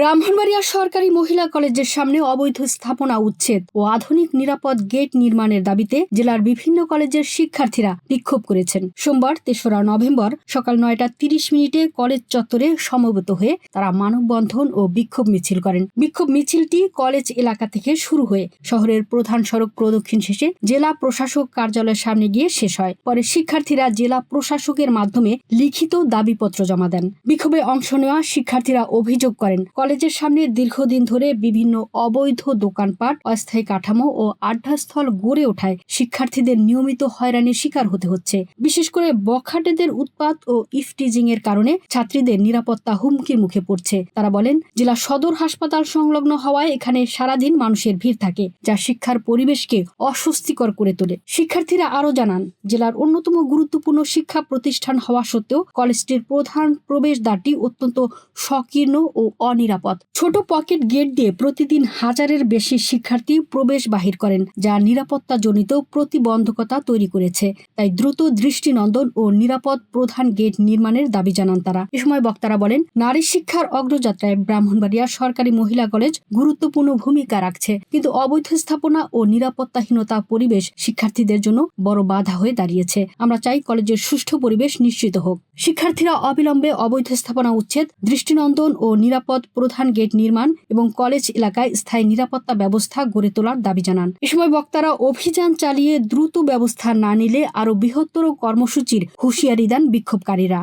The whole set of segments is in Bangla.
ব্রাহ্মণবাড়িয়া সরকারি মহিলা কলেজের সামনে অবৈধ স্থাপনা উচ্ছেদ ও আধুনিক নিরাপদ গেট নির্মাণের দাবিতে জেলার বিভিন্ন কলেজের শিক্ষার্থীরা বিক্ষোভ করেছেন। সোমবার তেসরা নভেম্বর সকাল নয়টা তিরিশ মিনিটে কলেজ চত্বরে সমবেত হয়ে তারা মানববন্ধন ও বিক্ষোভ মিছিল করেন। বিক্ষোভ মিছিলটি কলেজ এলাকা থেকে শুরু হয়ে শহরের প্রধান সড়ক প্রদক্ষিণ শেষে জেলা প্রশাসক কার্যালয়ের সামনে গিয়ে শেষ হয়। পরে শিক্ষার্থীরা জেলা প্রশাসকের মাধ্যমে লিখিত দাবিপত্র জমা দেন। বিক্ষোভে অংশ নেওয়া শিক্ষার্থীরা অভিযোগ করেন কলেজের সামনে দীর্ঘদিন ধরে বিভিন্ন অবৈধ দোকানপাট, অস্থায়ী কাঠামো ও আড্ডাস্থল গড়ে ওঠায় শিক্ষার্থীদের নিয়মিত হয়রানির শিকার হতে হচ্ছে। বিশেষ করে বখাটেদের উৎপাত ও ইফটিজিং এর কারণে ছাত্রীদের নিরাপত্তা হুমকির মুখে পড়ছে। তারা বলেন, জেলা সদর হাসপাতাল সংলগ্ন হওয়ায় এখানে সারাদিন মানুষের ভিড় থাকে, যা শিক্ষার পরিবেশকে অস্বস্তিকর করে তোলে। শিক্ষার্থীরা আরও জানান, জেলার অন্যতম গুরুত্বপূর্ণ শিক্ষা প্রতিষ্ঠান হওয়া সত্ত্বেও কলেজটির প্রধান প্রবেশদ্বারটি অত্যন্ত সংকীর্ণ ও অনিরাপদ। ছোট পকেট গেট দিয়ে প্রতিদিন হাজারের বেশি শিক্ষার্থী প্রবেশ বাহির করেন, যা নিরাপত্তাজনিত প্রতিবন্ধকতা তৈরি করেছে। তাই দ্রুত দৃষ্টিনন্দন ও নিরাপদ প্রধান গেট নির্মাণের দাবি জানান তারা। এ সময় বক্তারা বলেন, নারী শিক্ষার অগ্রযাত্রায় ব্রাহ্মণবাড়িয়া সরকারি মহিলা কলেজ গুরুত্বপূর্ণ ভূমিকা রাখছে। কিন্তু অবৈধ স্থাপনা ও নিরাপত্তাহীনতা পরিবেশ শিক্ষার্থীদের জন্য বড় বাধা হয়ে দাঁড়িয়েছে। আমরা চাই কলেজের সুষ্ঠু পরিবেশ নিশ্চিত হোক। শিক্ষার্থীরা অবিলম্বে অবৈধ স্থাপনা উচ্ছেদ, দৃষ্টিনন্দন ও নিরাপদ প্রধান গেট নির্মাণ এবং কলেজ এলাকায় স্থায়ী নিরাপত্তা ব্যবস্থা গড়ে তোলার দাবি জানান। এ সময় বক্তারা অভিযান চালিয়ে দ্রুত ব্যবস্থা না নিলে আরও বৃহত্তর কর্মসূচির হুঁশিয়ারি দেন বিক্ষোভকারীরা।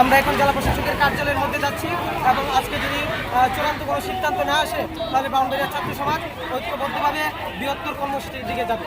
আমরা এখন জেলা প্রশাসকের কার্যালয়ের মধ্যে যাচ্ছি এবং আজকে যদি চূড়ান্ত কোনো সিদ্ধান্ত না আসে, তাহলে বাউন্ডারিয়া ছাত্র সমাজ ঐক্যবদ্ধভাবে বৃহত্তর কর্মসূচির দিকে যাবে।